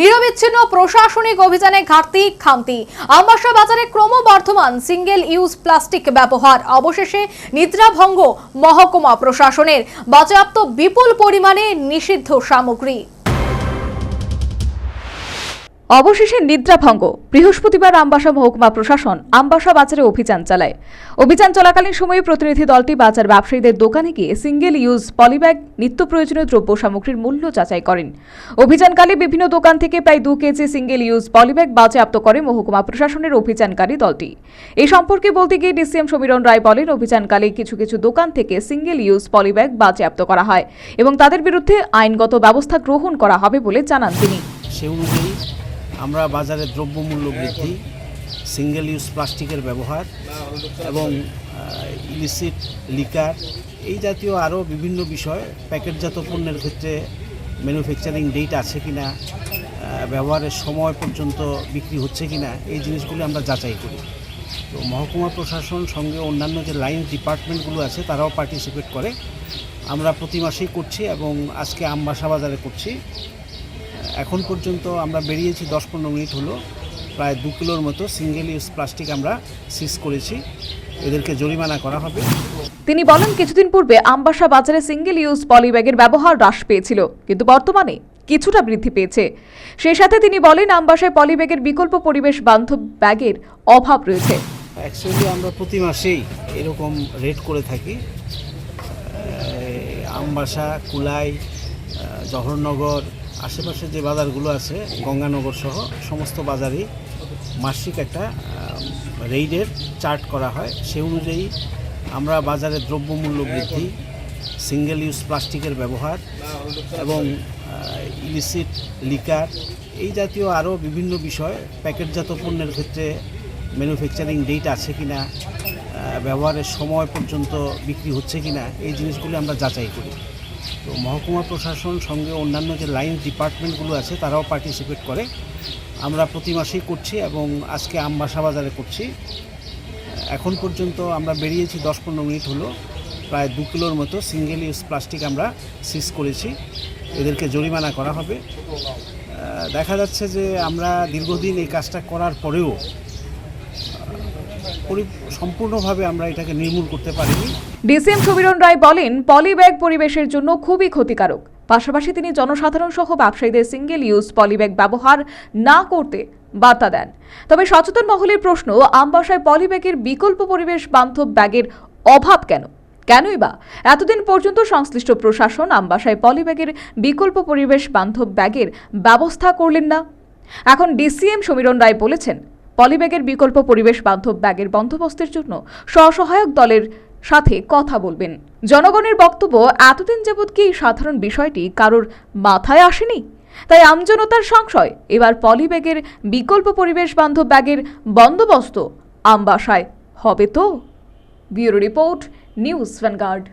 নিরবিচ্ছিন্ন প্রশাসনিক অভিযানে ঘাটতি, খামতি। আমবাসা বাজারে ক্রমবর্ধমান সিঙ্গেল ইউজ প্লাস্টিক ব্যবহার। অবশেষে নিদ্রাভঙ্গ মহকুমা প্রশাসনের। বাজেয়াপ্ত বিপুল পরিমাণে নিষিদ্ধ সামগ্রী। অবশেষে নিদ্রাভঙ্গ। বৃহস্পতিবার আমবাসা মহকুমা প্রশাসন আমবাসা বাজারে অভিযান চালায়। অভিযান চলাকালীন সময়ে প্রতিনিধি দলটি বাজার ব্যবসায়ীদের দোকানে গিয়ে সিঙ্গেল ইউজ পলিব্যাগ, নিত্য প্রয়োজনীয় দ্রব্য সামগ্রীর মূল্য যাচাই করেন। অভিযানকালে বিভিন্ন দোকান থেকে প্রায় দু কেজি সিঙ্গেল ইউজ পলিব্যাগ বাজেয়াপ্ত করে মহকুমা প্রশাসনের অভিযানকারী দলটি। এই সম্পর্কে বলতে গিয়ে ডিসিএম সমীরণ রায় বলেন, অভিযানকালে কিছু কিছু দোকান থেকে সিঙ্গেল ইউজ পলিব্যাগ বাজেয়াপ্ত করা হয় এবং তাদের বিরুদ্ধে আইনগত ব্যবস্থা গ্রহণ করা হবে বলে জানান তিনি। আমরা বাজারে দ্রব্যমূল্য বৃদ্ধি সিঙ্গেল ইউজ প্লাস্টিকের ব্যবহার এবং ইলিসিট লিকার এই জাতীয় আরও বিভিন্ন বিষয়, প্যাকেটজাত পণ্যের ক্ষেত্রে ম্যানুফ্যাকচারিং ডেট আছে কি না ব্যবহারের সময় পর্যন্ত বিক্রি হচ্ছে কি না এই জিনিসগুলি আমরা যাচাই করি। তো মহকুমা প্রশাসন সঙ্গে অন্যান্য যে লাইন ডিপার্টমেন্টগুলো আছে, তারাও পার্টিসিপেট করে। আমরা প্রতি মাসেই করছি এবং আজকে আমবাসা বাজারে করছি। এখন পর্যন্ত আমরা বেরিয়েছি দশ পনেরো মিনিট হলো। প্রায় দু কিলোর মতো সিঙ্গেল ইউজ প্লাস্টিক আমরা সিজ করেছি। এদেরকে জরিমানা করা হবে। তিনি বলেন কিছুদিন পূর্বে আমবাসা বাজারে সিঙ্গেল ইউজ পলিব্যাগের ব্যবহার হ্রাস পেয়েছিল কিন্তু বর্তমানে কিছুটা বৃদ্ধি পেয়েছে। সেই সাথে তিনি বলেন আমবাসায় পলিব্যাগের বিকল্প পরিবেশ বান্ধব ব্যাগের অভাব রয়েছে। অ্যাকচুয়ালি আমরা প্রতি মাসেই এরকম রেট করে থাকি। আমবাসা কুলাই জহরনগর, আশেপাশে যে বাজারগুলো আছে, গঙ্গানগর সহ সমস্ত বাজারেই মাসিক একটা রেইডের চার্ট করা হয়। সে অনুযায়ী আমরা বাজারে দ্রব্যমূল্য বৃদ্ধি, সিঙ্গেল ইউজ প্লাস্টিকের ব্যবহার এবং ইলিসিট লিকার এই জাতীয় আরও বিভিন্ন বিষয়, প্যাকেটজাত পণ্যের ক্ষেত্রে ম্যানুফ্যাকচারিং ডেট আছে কি না ব্যবহারের সময় পর্যন্ত বিক্রি হচ্ছে কি না এই জিনিসগুলি আমরা যাচাই করি। তো মহকুমা প্রশাসন সঙ্গে অন্যান্য যে লাইন ডিপার্টমেন্টগুলো আছে, তারাও পার্টিসিপেট করে। আমরা প্রতি মাসেই করছি এবং আজকে আমবাসা বাজারে করছি। এখন পর্যন্ত আমরা বেরিয়েছি দশ পনেরো মিনিট হলো, প্রায় দু কিলোর মতো সিঙ্গেল ইউজ প্লাস্টিক আমরা সিজ করেছি। এদেরকে জরিমানা করা হবে। দেখা যাচ্ছে যে আমরা দীর্ঘদিন এই কাজটা করার পরেও সম্পূর্ণভাবে আমরা এটাকে নির্মূল করতে পারিনি। ডিসিএম সমীরণ রায় বলেন, পলিব্যাগ পরিবেশের জন্য খুবই ক্ষতিকারক। পাশাপাশি তিনি জনসাধারণ সহ ব্যবসায়ীদের সিঙ্গেল ইউজ পলিব্যাগ ব্যবহার না করতে বার্তা দেন। তবে সচেতন মহলের প্রশ্ন, আমবাসায় পলিব্যাগের বিকল্প পরিবেশ বান্ধব ব্যাগের অভাব কেন? কেনই বা? এতদিন পর্যন্ত সংশ্লিষ্ট প্রশাসন আমবাসায় পলিব্যাগের বিকল্প পরিবেশ বান্ধব ব্যাগের ব্যবস্থা করলেন না। এখন ডিসিএম সমীরণ রায় বলেছেন পলিব্যাগের বিকল্প পরিবেশ বান্ধব ব্যাগের বন্দোবস্তের জন্য স্বসহায়ক দলের সাথে কথা বলবেন। জনগণের বক্তব্য, এতদিন যাবৎ কি সাধারণ বিষয়টি কারোর মাথায় আসেনি? তাই আমজনতার সংশয়, এবার পলিব্যাগের বিকল্প পরিবেশ বান্ধব ব্যাগের বন্দোবস্ত আমবাসায় হবে তো? Bureau report, news Vanguard.